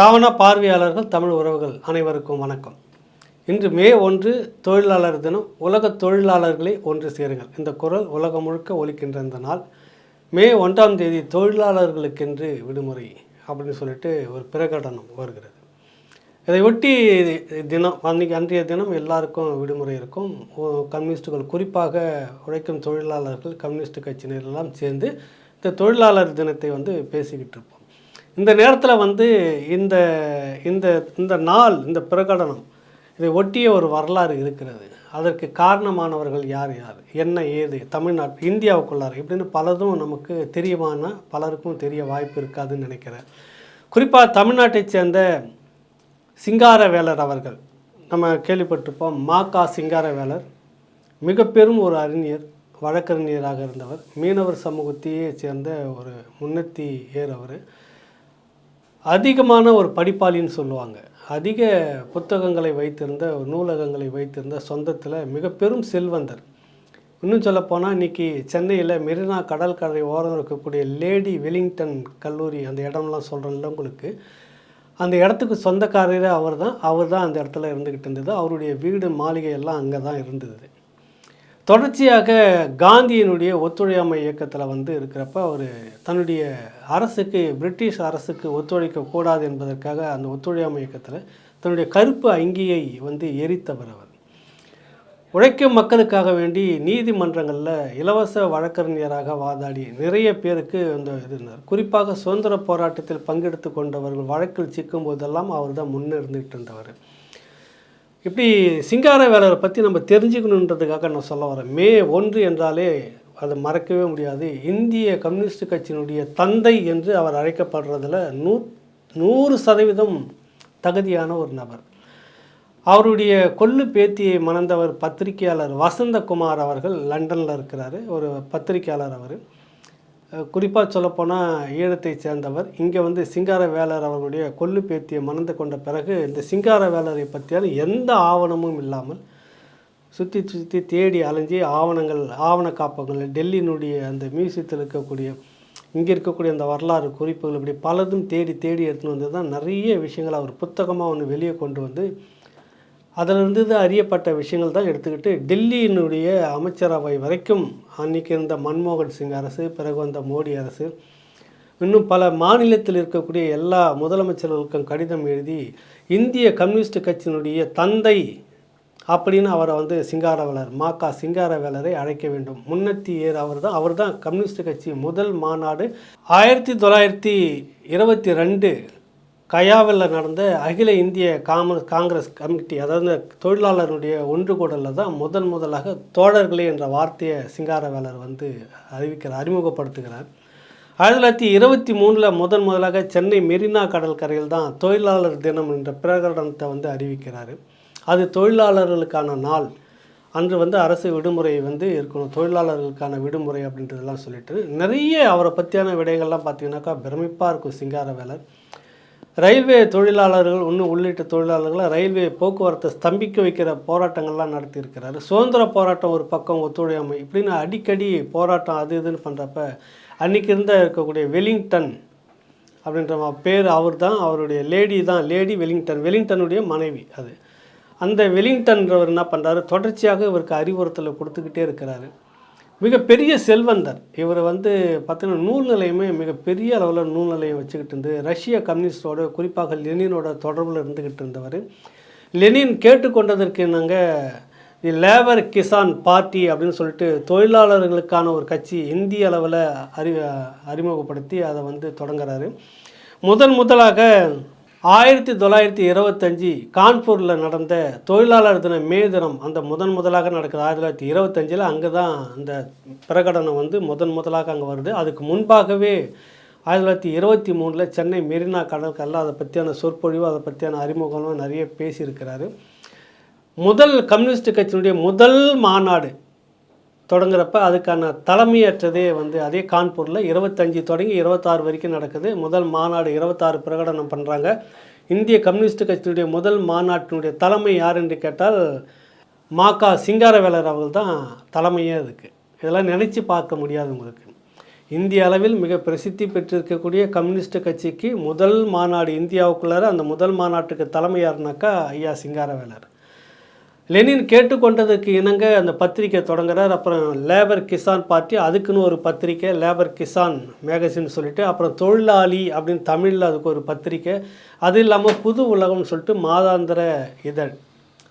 ராவண பார்வையாளர்கள் தமிழ் உறவுகள் அனைவருக்கும் வணக்கம். இன்று மே ஒன்று தொழிலாளர் தினம். உலக தொழிலாளர்களை ஒன்று சேருங்கள். இந்த குரல் உலகம் முழுக்க ஒலிக்கின்ற இந்த நாள். மே ஒன்றாம் தேதி தொழிலாளர்களுக்கென்று விடுமுறை அப்படின்னு சொல்லிட்டு ஒரு பிரகடனம் வருகிறது. இதை ஒட்டி தினம் அன்றைக்கி அன்றைய தினம் எல்லாருக்கும் விடுமுறை இருக்கும். கம்யூனிஸ்டுகள் குறிப்பாக உழைக்கும் தொழிலாளர்கள் கம்யூனிஸ்ட் கட்சியினரெல்லாம் சேர்ந்து இந்த தொழிலாளர் தினத்தை வந்து பேசிக்கிட்டு இருப்போம். இந்த நேரத்தில் வந்து இந்த இந்த இந்த நாள் இந்த பிரகடனம் இதை ஒட்டிய ஒரு வரலாறு இருக்கிறது. அதற்கு காரணமானவர்கள் யார் யார்? என்ன ஏது? தமிழ்நாட்டு இந்தியாவுக்குள்ளார். இப்படின்னு பலதும் நமக்கு தெரியுமானா பலருக்கும் தெரிய வாய்ப்பு இருக்காதுன்னு நினைக்கிறேன். குறிப்பாக தமிழ்நாட்டைச் சேர்ந்த சிங்காரவேலர் அவர்கள். நம்ம கேள்விப்பட்டிருப்போம் மாக்கா சிங்காரவேலர். மிக பெரும் ஒரு அறிஞர் வழக்கறிஞராக இருந்தவர். மீனவர் சமூகத்தையே சேர்ந்த ஒரு முன்னத்தி ஏர் அவர். அதிகமான ஒரு படிப்பாளின்னு சொல்லுவாங்க. அதிக புத்தகங்களை வைத்திருந்த நூலகங்களை வைத்திருந்த சொந்தத்தில் மிக பெரும் செல்வந்தர். இன்னும் சொல்லப்போனால் இன்றைக்கி சென்னையில் மெரினா கடற்கரை ஓரம் இருக்கக்கூடிய லேடி வெலிங்டன் கல்லூரி அந்த இடம்லாம் சொல்கிறேன்ல உங்களுக்கு அந்த இடத்துக்கு சொந்தக்காரரே அவர் தான் அவர் தான் அந்த இடத்துல இருந்துக்கிட்டு இருந்தது. அவருடைய வீடு மாளிகை எல்லாம் அங்கே தான் இருந்தது. தொடர்ச்சியாக காந்தியினுடைய ஒத்துழையாமை இயக்கத்தில் வந்து இருக்கிறப்ப அவர் தன்னுடைய அரசுக்கு பிரிட்டிஷ் அரசுக்கு ஒத்துழைக்க கூடாது என்பதற்காக அந்த ஒத்துழையாமை இயக்கத்தில் தன்னுடைய கருப்பு அங்கியை வந்து எரித்தவர் அவர். உழைக்கும் மக்களுக்காக வேண்டி நீதிமன்றங்களில் இலவச வழக்கறிஞராக வாதாடி நிறைய பேருக்கு அந்த இது இருந்தார். குறிப்பாக சுதந்திர போராட்டத்தில் பங்கெடுத்து கொண்டவர்கள் வழக்கில் சிக்கும் போதெல்லாம் அவர் தான் முன்னே இருந்துகிட்டு இருந்தவர். இப்படி சிங்கார வேலரை பற்றி நம்ம தெரிஞ்சுக்கணுன்றதுக்காக நான் சொல்ல வரேன். மே ஒன்று என்றாலே அதை மறக்கவே முடியாது. இந்திய கம்யூனிஸ்ட் கட்சியினுடைய தந்தை என்று அவர் அழைக்கப்படுறதில் நூ நூறு சதவீதம் தகுதியான ஒரு நபர். அவருடைய கொள்ளு பேத்தியை மணந்தவர் பத்திரிகையாளர் வசந்தகுமார் அவர்கள் லண்டனில் இருக்கிறாரு. ஒரு பத்திரிகையாளர் அவர். குறிப்பாக சொல்லப்போனால் ஈழத்தை சேர்ந்தவர். இங்கே வந்து சிங்கார வேலர் அவர்களுடைய கொள்ளு பேத்தியை மணந்து கொண்ட பிறகு இந்த சிங்கார வேலரை பற்றியான எந்த ஆவணமும் இல்லாமல் சுற்றி சுற்றி தேடி அலைஞ்சி ஆவணங்கள் ஆவண காப்பகங்கள் டெல்லியினுடைய அந்த மியூசியத்தில் இருக்கக்கூடிய இங்கே இருக்கக்கூடிய அந்த வரலாறு குறிப்புகள் இப்படி பலதும் தேடி தேடி எடுத்துன்னு வந்து தான் நிறைய விஷயங்கள் அவர் புத்தகமாக ஒன்று வெளியே கொண்டு வந்து அதிலிருந்து அறியப்பட்ட விஷயங்கள் தான் எடுத்துக்கிட்டு டெல்லியினுடைய அமைச்சரவை வரைக்கும் அன்றைக்கி இருந்த மன்மோகன் சிங் அரசு பிறகு வந்த மோடி அரசு இன்னும் பல மாநிலத்தில் இருக்கக்கூடிய எல்லா முதலமைச்சர்களுக்கும் கடிதம் எழுதி இந்திய கம்யூனிஸ்ட் கட்சியினுடைய தந்தை அப்படின்னு அவரை வந்து சிங்காரவேலர் மாக்கா சிங்காரவேலரை அழைக்க வேண்டும். முன்னத்தி ஏர் அவர் தான் அவர் தான் கம்யூனிஸ்ட் கட்சி முதல் மாநாடு ஆயிரத்தி தொள்ளாயிரத்தி இருபத்தி ரெண்டு கயாவில் நடந்த அகில இந்திய காம காங்கிரஸ் கமிட்டி அதாவது தொழிலாளருடைய ஒன்று கூடலில் தான் முதன் முதலாக தோழர்களே என்ற வார்த்தையை சிங்காரவேலர் வந்து அறிவிக்கிறார் அறிமுகப்படுத்துகிறார். ஆயிரத்தி தொள்ளாயிரத்தி இருபத்தி மூணில் முதன் முதலாக சென்னை மெரினா கடற்கரையில் தான் தொழிலாளர் தினம் என்ற பிரகடனத்தை வந்து அறிவிக்கிறார். அது தொழிலாளர்களுக்கான நாள். அன்று வந்து அரசு விடுமுறை வந்து இருக்கணும். தொழிலாளர்களுக்கான விடுமுறை அப்படின்றதெல்லாம் சொல்லிட்டு நிறைய அவரை பற்றியான விடைகள்லாம் பார்த்தீங்கன்னாக்கா பிரமிப்பாக இருக்கும் சிங்காரவேலர். ரயில்வே தொழிலாளர்கள் இன்னும் உள்ளிட்ட தொழிலாளர்களை ரயில்வே போக்குவரத்தை ஸ்தம்பிக்க வைக்கிற போராட்டங்கள்லாம் நடத்தியிருக்கிறாரு. சுதந்திர போராட்டம் ஒரு பக்கம் ஒத்துழையாமை. இப்படின்னு அடிக்கடி போராட்டம் அது இதுன்னு பண்ணுறப்ப அன்றைக்கி இருந்த இருக்கக்கூடிய வெலிங்டன் அப்படின்ற பேர் அவர் தான் அவருடைய லேடி தான் லேடி வெலிங்டன் வெலிங்டனுடைய மனைவி அது. அந்த வெலிங்டன்றவர் என்ன பண்ணுறாரு தொடர்ச்சியாக இவருக்கு அறிவுறுத்தலை கொடுத்துக்கிட்டே இருக்கிறாரு. மிகப்பெரிய செல்வந்தர். இவர் வந்து பார்த்தீங்கன்னா நூல் நிலையமே மிகப்பெரிய அளவில் நூல் நிலையம் வச்சுக்கிட்டு இருந்து ரஷ்ய கம்யூனிஸ்டோட குறிப்பாக லெனினோட தொடர்பில் இருந்துக்கிட்டு இருந்தவர். லெனின் கேட்டுக்கொண்டதற்கு என்னங்க தி லேபர் கிசான் பார்ட்டி அப்படின்னு சொல்லிட்டு தொழிலாளர்களுக்கான ஒரு கட்சி இந்திய அளவில் அறி அறிமுகப்படுத்தி அதை வந்து தொடங்குறாரு. முதன் முதலாக ஆயிரத்தி தொள்ளாயிரத்தி இருபத்தஞ்சி கான்பூரில் நடந்த தொழிலாளர் தின மே தினம் அந்த முதன் முதலாக நடக்குது. ஆயிரத்தி தொள்ளாயிரத்தி இருபத்தஞ்சில் அங்கே தான் அந்த பிரகடனம் வந்து முதன் முதலாக அங்கே வருது. அதுக்கு முன்பாகவே ஆயிரத்தி தொள்ளாயிரத்தி இருபத்தி மூணில் சென்னை மெரினா கடற்கரில் அதை பற்றியான சொற்பொழிவு அதை பற்றியான அறிமுகம்லாம் நிறைய பேசியிருக்கிறாரு. முதல் கம்யூனிஸ்ட் கட்சியினுடைய முதல் மாநாடு தொடங்குறப்ப அதுக்கான தலைமையற்றதே வந்து அதே கான்பூரில் இருபத்தஞ்சி தொடங்கி இருபத்தாறு வரைக்கும் நடக்குது. முதல் மாநாடு இருபத்தாறு பிரகடனம் பண்ணுறாங்க இந்திய கம்யூனிஸ்ட் கட்சியினுடைய முதல் மாநாட்டினுடைய தலைமை யார் என்று கேட்டால் மாக்கா சிங்காரவேலர் அவர்கள் தான் தலைமையே அதுக்கு. இதெல்லாம் நினச்சி பார்க்க முடியாது உங்களுக்கு. இந்திய அளவில் மிக பிரசித்தி பெற்றிருக்கக்கூடிய கம்யூனிஸ்ட் கட்சிக்கு முதல் மாநாடு இந்தியாவுக்குள்ளார அந்த முதல் மாநாட்டுக்கு தலைமை யாருனாக்கா ஐயா சிங்காரவேலர். லெனின் கேட்டுக்கொண்டதுக்கு இணங்க அந்த பத்திரிக்கை தொடங்குறார். அப்புறம் லேபர் கிசான் பார்ட்டி அதுக்குன்னு ஒரு பத்திரிக்கை லேபர் கிசான் மேகசின் சொல்லிட்டு அப்புறம் தொழிலாளி அப்படின்னு தமிழில் அதுக்கு ஒரு பத்திரிக்கை. அது இல்லாமல் புது உலகம்னு சொல்லிட்டு மாதாந்திர இதழ்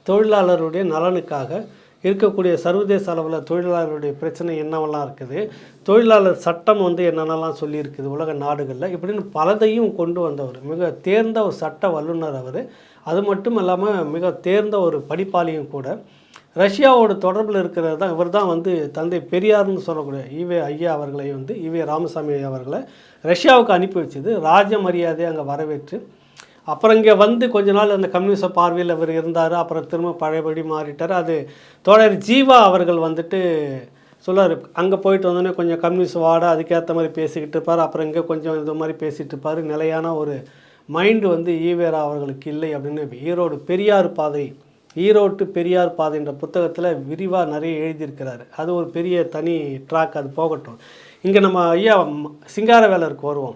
தொழிலாளருடைய நலனுக்காக இருக்கக்கூடிய சர்வதேச அளவில் தொழிலாளருடைய பிரச்சனை என்னவெல்லாம் இருக்குது? தொழிலாளர் சட்டம் வந்து என்னென்னலாம் சொல்லியிருக்குது உலக நாடுகளில்? இப்படின்னு பலதையும் கொண்டு வந்தவர் மிக தேர்ந்த ஒரு சட்ட வல்லுனர் அவர். அது மட்டும் இல்லாமல் மிக தேர்ந்த ஒரு படிப்பாளியும் கூட. ரஷ்யாவோட தொடர்பில் இருக்கிறது தான் இவர் தான் வந்து தந்தை பெரியார்னு சொல்லக்கூடிய ஈவே ஐயா அவர்களை வந்து ஈவே ராமசாமி ஐயா அவர்களை ரஷ்யாவுக்கு அனுப்பி வச்சது. ராஜ மரியாதை அங்கே வரவேற்று அப்புறம் இங்கே வந்து கொஞ்ச நாள் அந்த கம்யூனிச பார்வையில் அவர் இருந்தார். அப்புறம் திரும்ப பழையபடி மாறிட்டார். அது தோழர் ஜீவா அவர்கள் வந்துட்டு சொல்லார். அங்கே போயிட்டு வந்தோடனே கொஞ்சம் கம்யூனிஸ்ட் வாட அதுக்கேற்ற மாதிரி பேசிக்கிட்டு இருப்பார். அப்புறம் இங்கே கொஞ்சம் இது மாதிரி பேசிகிட்டு இருப்பார். நிலையான ஒரு மைண்டு வந்து ஈவேரா அவர்களுக்கு இல்லை அப்படின்னு ஈரோடு பெரியார் பாதை ஈரோட்டு பெரியார் பாதைன்ற புத்தகத்தில் விரிவாக நிறைய எழுதியிருக்கிறாரு. அது ஒரு பெரிய தனி ட்ராக் அது போகட்டும். இங்கே நம்ம ஐயா ம- சிங்காரவேலருக்கு வருவோம்.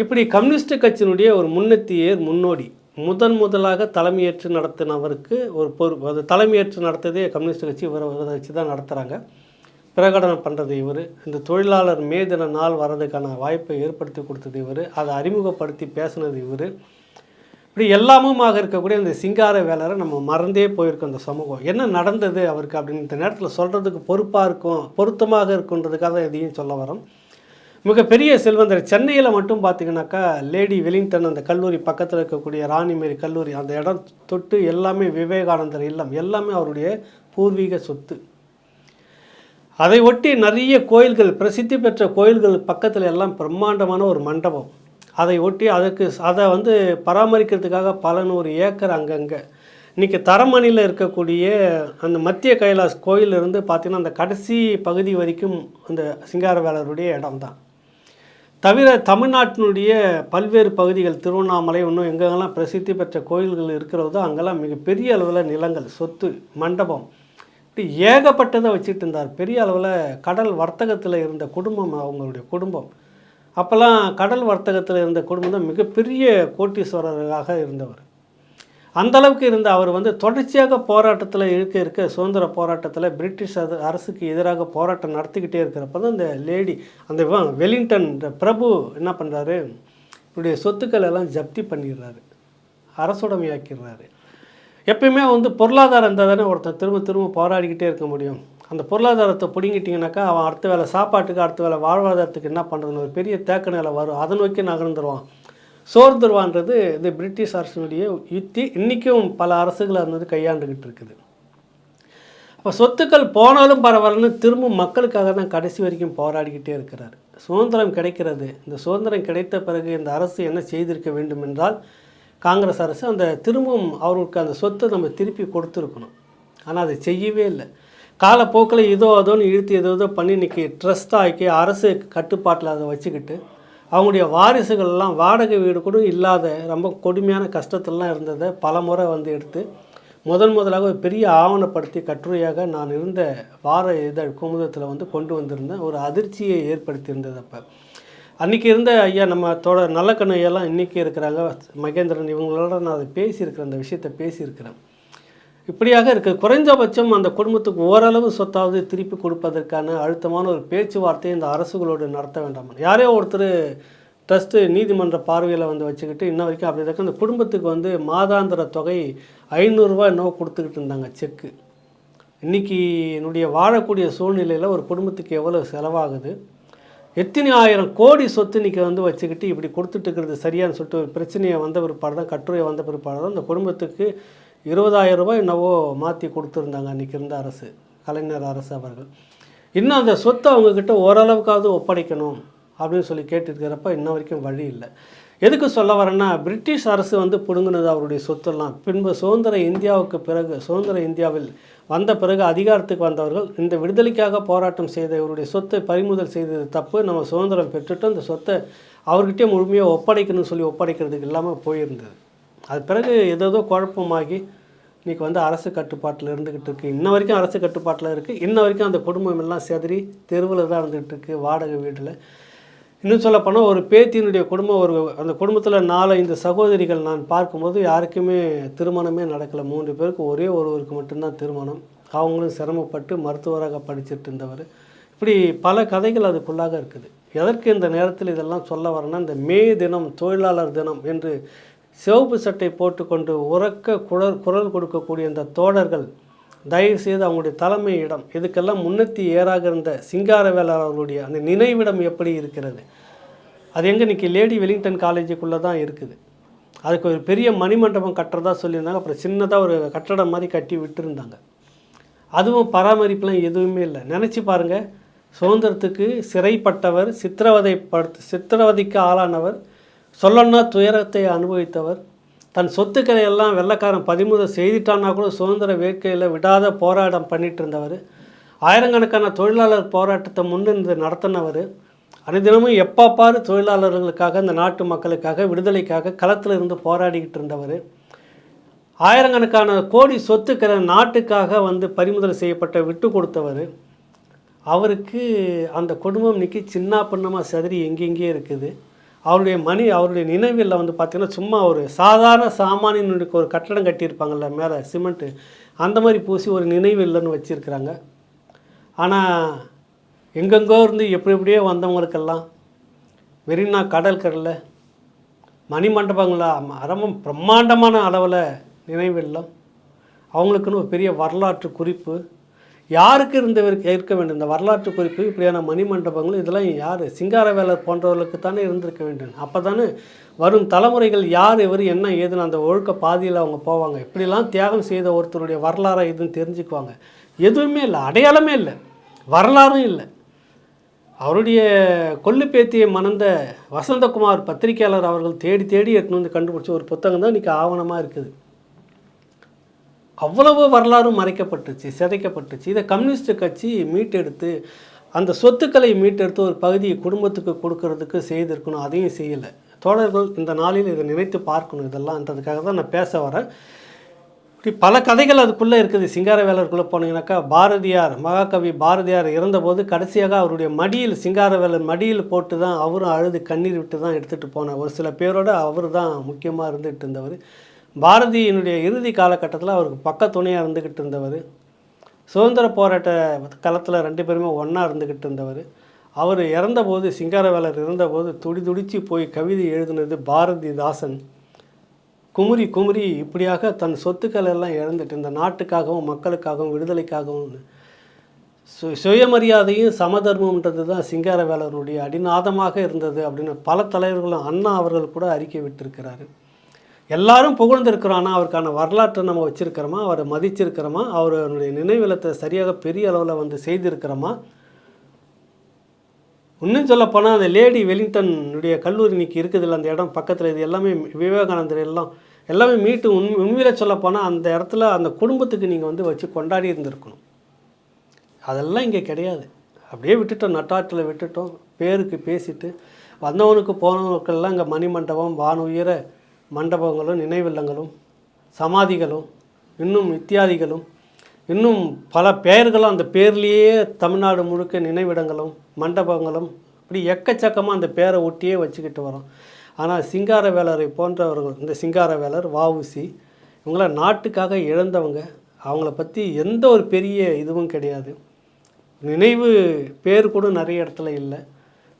இப்படி கம்யூனிஸ்ட் கட்சியினுடைய ஒரு முன்னெத்தியர் முன்னோடி முதன் முதலாக தலைமையேற்று நடத்தினவருக்கு ஒரு பொறுப்பு அது தலைமையேற்று நடத்ததே கம்யூனிஸ்ட் கட்சி இவரை வச்சு தான் நடத்துகிறாங்க பிரகடனம் பண்ணுறது இவர். இந்த தொழிலாளர் மே தின நாள் வர்றதுக்கான வாய்ப்பை ஏற்படுத்தி கொடுத்தது இவர். அதை அறிமுகப்படுத்தி பேசுனது இவர். இப்படி எல்லாமுமாக இருக்கக்கூடிய இந்த சிங்கார வேலரை நம்ம மறந்தே போயிருக்கோம் இந்த சமூகம். என்ன நடந்தது அவருக்கு அப்படின்னு இந்த நேரத்தில் சொல்கிறதுக்கு பொறுப்பாக இருக்கும் பொருத்தமாக இருக்குன்றதுக்காக இதையும் சொல்ல வரோம் மிகப்பெரிய செல்வந்தர். சென்னையில் மட்டும் பார்த்தீங்கன்னாக்கா லேடி வெலிங்டன் அந்த கல்லூரி பக்கத்தில் இருக்கக்கூடிய ராணிமேரி கல்லூரி அந்த இடம் தொட்டு எல்லாமே விவேகானந்தர் இல்லம். எல்லாமே அவருடைய பூர்வீக சொத்து. அதை ஒட்டி நிறைய கோயில்கள் பிரசித்தி பெற்ற கோயில்கள் பக்கத்தில் எல்லாம் பிரம்மாண்டமான ஒரு மண்டபம். அதை ஒட்டி அதுக்கு அதை வந்து பராமரிக்கிறதுக்காக பல நூறு ஏக்கர் அங்கங்கே. இன்றைக்கி தரமணியில் இருக்கக்கூடிய அந்த மத்திய கைலாஸ் கோயிலிருந்து இருந்து அந்த கடைசி பகுதி வரைக்கும் அந்த சிங்காரவேலருடைய இடம் தான் தவிர தமிழ்நாட்டினுடைய பல்வேறு பகுதிகள் திருவண்ணாமலை இன்னும் எங்கெங்கெல்லாம் பிரசித்தி பெற்ற கோயில்கள் இருக்கிறதோ அங்கெல்லாம் மிகப்பெரிய அளவில் நிலங்கள் சொத்து மண்டபம். இப்படி ஏகப்பட்டதை வச்சுட்டு இருந்தார். பெரிய அளவில் கடல் வர்த்தகத்தில் இருந்த குடும்பம் அவங்களுடைய குடும்பம். அப்போல்லாம் கடல் வர்த்தகத்தில் இருந்த குடும்பம் தான் மிகப்பெரிய கோட்டீஸ்வரராக இருந்தவர். அந்த அளவுக்கு இருந்த அவர் வந்து தொடர்ச்சியாக போராட்டத்தில் இருக்க இருக்க சுதந்திர போராட்டத்தில் பிரிட்டிஷ் அது அரசுக்கு எதிராக போராட்டம் நடத்திக்கிட்டே இருக்கிறப்ப தான் இந்த லேடி அந்த வெலிங்டன் இந்த பிரபு என்ன பண்ணுறாரு இவருடைய சொத்துக்கள் எல்லாம் ஜப்தி பண்ணிடுறாரு. அரசுடைமையாக்கிடுறாரு. எப்பயுமே வந்து பொருளாதாரம் இருந்தால் தானே ஒருத்தன் திரும்ப திரும்ப போராடிக்கிட்டே இருக்க முடியும். அந்த பொருளாதாரத்தை பிடுங்கிட்டிங்கனாக்கா அவன் அடுத்த வேலை சாப்பாட்டுக்கு அடுத்த வேலை வாழ்வாதாரத்துக்கு என்ன பண்ணுறதுன்னு ஒரு பெரிய தேக்க நிலை வரும். அதை நோக்கி நகர்ந்துருவான். சோர்ந்துருவான்றது இந்த பிரிட்டிஷ் அரசினுடைய யுத்தி. இன்றைக்கும் பல அரசுகள் இருந்தது வந்து கையாண்டுக்கிட்டு இருக்குது. அப்போ சொத்துக்கள் போனாலும் பரவாயில்லன்னு திரும்ப மக்களுக்காக தான் கடைசி வரைக்கும் போராடிக்கிட்டே இருக்கிறார். சுதந்திரம் கிடைக்கிறது. இந்த சுதந்திரம் கிடைத்த பிறகு இந்த அரசு என்ன செய்திருக்க வேண்டும் என்றால் காங்கிரஸ் அரசு அந்த திரும்பவும் அவருக்கு அந்த சொத்தை நம்ம திருப்பி கொடுத்துருக்கணும். ஆனால் அதை செய்யவே இல்லை. காலப்போக்கில் இதோ அதோன்னு இழுத்து ஏதோ ஏதோ பண்ணி இன்றைக்கி ட்ரஸ்ட் ஆக்கி அரசு கட்டுப்பாட்டில் அதை வச்சுக்கிட்டு அவங்களுடைய வாரிசுகள்லாம் வாடகை வீடு கூட இல்லாத ரொம்ப கொடுமையான கஷ்டத்திலலாம் இருந்ததை பல முறை வந்து எடுத்து முதன் முதலாக ஒரு பெரிய ஆவணப்படுத்தி கட்டுரையாக நான் இருந்த வார இதழ் குமுதத்தில் வந்து கொண்டு வந்திருந்தேன். ஒரு அதிர்ச்சியை ஏற்படுத்தியிருந்தது அப்போ. அன்றைக்கி இருந்த ஐயா நம்ம தோட நல்ல கண்ணையெல்லாம் இன்றைக்கி இருக்கிறாங்க. மகேந்திரன் இவங்களோட நான் அதை பேசியிருக்கிறேன் அந்த விஷயத்தை பேசியிருக்கிறேன். இப்படியாக இருக்க. குறைஞ்சபட்சம் அந்த குடும்பத்துக்கு ஓரளவு சொத்தாவது திருப்பி கொடுப்பதற்கான அழுத்தமான ஒரு பேச்சுவார்த்தையை இந்த அரசுகளோடு நடத்த வேண்டாம். யாரையோ ஒருத்தர் ட்ரஸ்ட்டு நீதிமன்ற பார்வையில் வந்து வச்சுக்கிட்டு இன்ன வரைக்கும் அப்படி இருக்க அந்த குடும்பத்துக்கு வந்து மாதாந்திர தொகை ஐநூறுரூவா என்னவோ கொடுத்துக்கிட்டு இருந்தாங்க செக்கு இன்றைக்கி என்னுடைய வாழக்கூடிய சூழ்நிலையில் ஒரு குடும்பத்துக்கு எவ்வளோ செலவாகுது? எத்தனை ஆயிரம் கோடி சொத்து இன்றைக்கி வந்து வச்சுக்கிட்டு இப்படி கொடுத்துட்டு இருக்கிறது சரியான்னு சொல்லிட்டு ஒரு பிரச்சனையை வந்த பிற்பாடு தான் கட்டுரையை வந்த பிற்பாடு தான் அந்த குடும்பத்துக்கு இருபதாயிரம் ரூபாய் என்னவோ மாற்றி கொடுத்துருந்தாங்க அன்றைக்கி இருந்த அரசு கலைஞர் அரசு அவர்கள். இன்னும் அந்த சொத்தை அவங்கக்கிட்ட ஓரளவுக்காவது ஒப்படைக்கணும் அப்படின்னு சொல்லி கேட்டுருக்கிறப்ப இன்ன வரைக்கும் வழி இல்லை. எதுக்கு சொல்ல வரேன்னா பிரிட்டிஷ் அரசு வந்து பிடுங்கினது அவருடைய சொத்தெல்லாம். பின்பு சுதந்திர இந்தியாவுக்கு பிறகு சுதந்திர இந்தியாவில் வந்த பிறகு அதிகாரத்துக்கு வந்தவர்கள் இந்த விடுதலைக்காக போராட்டம் செய்த இவருடைய சொத்தை பறிமுதல் செய்தது தப்பு. நம்ம சுதந்திரம் பெற்றுட்டு அந்த சொத்தை அவர்கிட்டே முழுமையாக ஒப்படைக்கணும்னு சொல்லி ஒப்படைக்கிறதுக்கு இல்லாமல் போயிருந்தது. அது பிறகு ஏதேதோ குழப்பமாகி இன்றைக்கி வந்து அரசு கட்டுப்பாட்டில் இருந்துக்கிட்டு இருக்குது இன்ன வரைக்கும் அரசு கட்டுப்பாட்டில் இருக்குது இன்ன வரைக்கும் அந்த குடும்பம் எல்லாம் செதறி தெருவில் தான் இருந்துகிட்டு இருக்குது வாடகை வீட்டில் இன்னும் சொல்ல போனால் ஒரு பேத்தியினுடைய குடும்பம் ஒரு அந்த குடும்பத்தில் நாலு ஐந்து சகோதரிகள் நான் பார்க்கும்போது யாருக்குமே திருமணமே நடக்கலை. மூன்று பேருக்கு ஒரே ஒருவருக்கு மட்டும்தான் திருமணம். அவங்களும் சிரமப்பட்டு மருத்துவராக படிச்சுட்டு இருந்தவர். இப்படி பல கதைகள் அதுக்குள்ளாக இருக்குது. எதற்கு இந்த நேரத்தில் இதெல்லாம் சொல்ல வரேன்னா இந்த மே தினம் தொழிலாளர் தினம் என்று சிவப்பு சட்டை போட்டுக்கொண்டு உறக்க குரல் குரல் கொடுக்கக்கூடிய இந்த தோழர்கள் தயவு செய்து அவங்களுடைய தலைமை இடம் இதுக்கெல்லாம் முன்னத்தி ஏறாக இருந்த சிங்காரவேலர் அவர்களுடைய அந்த நினைவிடம் எப்படி இருக்கிறது? அது எங்கே இன்றைக்கி லேடி வெலிங்டன் காலேஜுக்குள்ளே தான் இருக்குது. அதுக்கு ஒரு பெரிய மணிமண்டபம் கட்டுறதா சொல்லியிருந்தாங்க. அப்புறம் சின்னதாக ஒரு கட்டடம் மாதிரி கட்டி விட்டுருந்தாங்க. அதுவும் பராமரிப்புலாம் எதுவுமே இல்லை. நினச்சி பாருங்கள் சுதந்திரத்துக்கு சிறைப்பட்டவர் சித்திரவதை படுத்து சித்திரவதைக்கு ஆளானவர் சொல்லன்னா துயரத்தை அனுபவித்தவர். தன் சொத்துக்களை எல்லாம் வெள்ளைக்காரன் பறிமுதல் செய்துட்டான்னா கூட சுதந்திர வேட்கையில் விடாத போராட்டம் பண்ணிட்டு இருந்தவர் ஆயிரக்கணக்கான தொழிலாளர் போராட்டத்தை முன்னிருந்து நடத்தினவர். அனுதினமும் எப்போ பாரு தொழிலாளர்களுக்காக இந்த நாட்டு மக்களுக்காக விடுதலைக்காக களத்தில் இருந்து போராடிக்கிட்டு இருந்தவர் ஆயிரக்கணக்கான கோடி சொத்துக்களை நாட்டுக்காக வந்து பறிமுதல் செய்யப்பட்ட விட்டு கொடுத்தவர். அவருக்கு அந்த குடும்பம் இன்னைக்கு சின்ன பின்னமாக சதுரி எங்கெங்கே இருக்குது. அவருடைய மணி அவருடைய நினைவில் வந்து பார்த்திங்கன்னா சும்மா ஒரு சாதாரண சாமானியனுக்கு ஒரு கட்டடம் கட்டியிருப்பாங்கல்ல மேலே சிமெண்ட்டு அந்த மாதிரி பூசி ஒரு நினைவு இல்லைன்னு வச்சுருக்கிறாங்க. ஆனால் எங்கெங்கோ இருந்து எப்படி எப்படியோ வந்தவங்களுக்கெல்லாம் வெறினா கடல் கடலில் மணிமண்டபங்களா ரொம்ப பிரம்மாண்டமான அளவில் நினைவில்லம் அவங்களுக்குன்னு ஒரு பெரிய வரலாற்று குறிப்பு. யாருக்கு இருந்தவருக்கு இருக்க வேண்டும்? இந்த வரலாற்று குறிப்பு இப்படியான மணிமண்டபங்கள் இதெல்லாம் யார்? சிங்காரவேலர் போன்றவர்களுக்கு தானே இருந்திருக்க வேண்டும். அப்போ தானே வரும் தலைமுறைகள் யார் இவர் என்ன ஏதுன்னு அந்த ஒழுக்க பாதியில் அவங்க போவாங்க. இப்படிலாம் தியாகம் செய்த ஒருத்தருடைய வரலாறை இதுன்னு தெரிஞ்சுக்குவாங்க. எதுவுமே இல்லை அடையாளமே இல்லை வரலாறும் இல்லை. அவருடைய கொல்லு பேத்தியை மணந்த வசந்தகுமார் பத்திரிகையாளர் அவர்கள் தேடி தேடி எடுத்துன்னு வந்து கண்டுபிடிச்ச ஒரு புத்தகம் தான் இன்றைக்கி ஆவணமாக இருக்குது. அவ்வளவு வரலாறும் மறைக்கப்பட்டுச்சு சிதைக்கப்பட்டுச்சு. இதை கம்யூனிஸ்ட் கட்சி மீட்டெடுத்து அந்த சொத்துக்களை மீட்டெடுத்து ஒரு பகுதியை குடும்பத்துக்கு கொடுக்கறதுக்கு செய்திருக்கணும். அதையும் செய்யலை. தோழர்கள் இந்த நாளில் இதை நினைத்து பார்க்கணும். இதெல்லாம்ன்றதுக்காக தான் நான் பேச வரேன். இப்படி பல கதைகள் அதுக்குள்ளே இருக்குது. சிங்காரவேலருக்குள்ளே போனீங்கன்னாக்கா பாரதியார் மகாகவி பாரதியார் இறந்தபோது கடைசியாக அவருடைய மடியில் சிங்காரவேலர் மடியில் போட்டு தான் அவரும் அழுது கண்ணீர் விட்டு தான் எடுத்துகிட்டு போனார். ஒரு சில பேரோட அவர் தான் முக்கியமாக இருந்துகிட்டு இருந்தவர். பாரதியினுடைய இறுதி காலகட்டத்தில் அவருக்கு பக்க துணையாக இருந்துக்கிட்டு இருந்தவர். சுதந்திர போராட்ட களத்தில் ரெண்டு பேருமே ஒன்றா இருந்துக்கிட்டு இருந்தவர். அவர் இறந்தபோது சிங்காரவேலர் இருந்தபோது துடி துடித்து போய் கவிதை எழுதினது பாரதிதாசன். குமுறி குமுறி இப்படியாக தன் சொத்துக்கள் எல்லாம் இழந்துட்டு இந்த நாட்டுக்காகவும் மக்களுக்காகவும் விடுதலைக்காகவும் சு சுயமரியாதையும் சமதர்மம்ன்றது தான் சிங்காரவேலருடைய அடிநாதமாக இருந்தது அப்படின்னு பல தலைவர்களும் அண்ணா அவர்கள் கூட அறிக்கை விட்டிருக்கிறாரு. எல்லாரும் புகழ்ந்துருக்குறோம் ஆனால் அவருக்கான வரலாற்றை நம்ம வச்சுருக்கிறோமா? அவரை மதிச்சிருக்கிறோமா? அவருடைய நினைவிலத்தை சரியாக பெரிய அளவில் வந்து செய்திருக்கிறோமா? இன்னும் சொல்லப்போனால் அந்த லேடி வெலிங்டனுடைய கல்லூரி இன்னைக்கு இருக்குதுல்ல அந்த இடம் பக்கத்தில் இது எல்லாமே விவேகானந்தர் எல்லாம் எல்லாமே மீட்டு உண் உண்மையில் சொல்லப்போனால் அந்த இடத்துல அந்த குடும்பத்துக்கு நீங்கள் வந்து வச்சு கொண்டாடி இருந்திருக்கணும். அதெல்லாம் இங்கே கிடையாது. அப்படியே விட்டுட்டோம் நட்டாற்றில் விட்டுட்டோம் பேருக்கு பேசிட்டு வந்தவனுக்கு போனவனுக்கெல்லாம் இங்கே மணிமண்டபம் வானுயர மண்டபங்களும் நினைவில்லங்களும் சமாதிகளும் இன்னும் இத்தியாதிகளும் இன்னும் பல பெயர்களும் அந்த பேர்லேயே தமிழ்நாடு முழுக்க நினைவிடங்களும் மண்டபங்களும் இப்படி எக்கச்சக்கமாக அந்த பேரை ஒட்டியே வச்சுக்கிட்டு வரோம். ஆனால் சிங்கார வேலரை போன்றவர்கள் இந்த சிங்கார சிங்காரவேலர் வாவுசி இவங்களாம் நாட்டுக்காக இழந்தவங்க அவங்கள பற்றி எந்த ஒரு பெரிய இதுவும் கிடையாது. நினைவு பேர் கூட நிறைய இடத்துல இல்லை.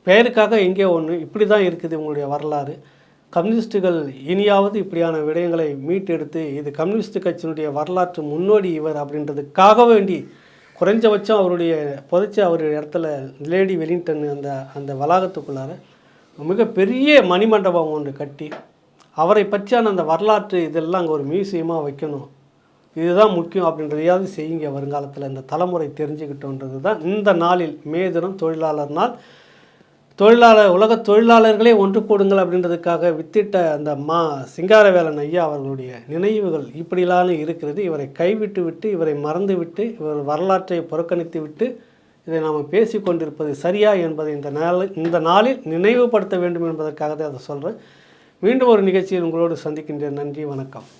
பெயருக்காக எங்கே ஒன்று இப்படி தான் இருக்குது இவங்களுடைய வரலாறு. கம்யூனிஸ்ட்டுகள் இனியாவது இப்படியான விடயங்களை மீட்டெடுத்து இது கம்யூனிஸ்ட் கட்சியினுடைய வரலாற்று முன்னோடி இவர் அப்படின்றதுக்காக வேண்டி குறைஞ்சபட்சம் அவருடைய புதைச்ச அவர் இடத்துல லேடி வெலிங்டன் அந்த அந்த வளாகத்துக்குள்ளார மிகப்பெரிய மணிமண்டபம் ஒன்று கட்டி அவரை பற்றியான அந்த வரலாற்று இதெல்லாம் அங்கே ஒரு மியூசியமாக வைக்கணும். இதுதான் முக்கியம் அப்படின்றதையாவது செய்யுங்க வருங்காலத்தில் இந்த தலைமுறை தெரிஞ்சுக்கிட்டோன்றது தான் இந்த நாளில் மே தினம் தொழிலாளர் நாள். தொழிலாளர் உலக தொழிலாளர்களே ஒன்று கூடுங்கள் அப்படின்றதுக்காக வித்திட்ட அந்த மா சிங்காரவேலன் ஐயா அவர்களுடைய நினைவுகள் இப்படிலாம் இருக்கிறது. இவரை கைவிட்டு விட்டு இவரை மறந்து விட்டு இவர் வரலாற்றை புறக்கணித்து விட்டு இதை நாம் பேசி கொண்டிருப்பது சரியா என்பதை இந்த நாள் இந்த நாளில் நினைவுபடுத்த வேண்டும் என்பதற்காக தான் அதை சொல்கிறேன் மீண்டும் ஒரு நிகழ்ச்சியில் உங்களோடு சந்திக்கின்றேன். நன்றி வணக்கம்.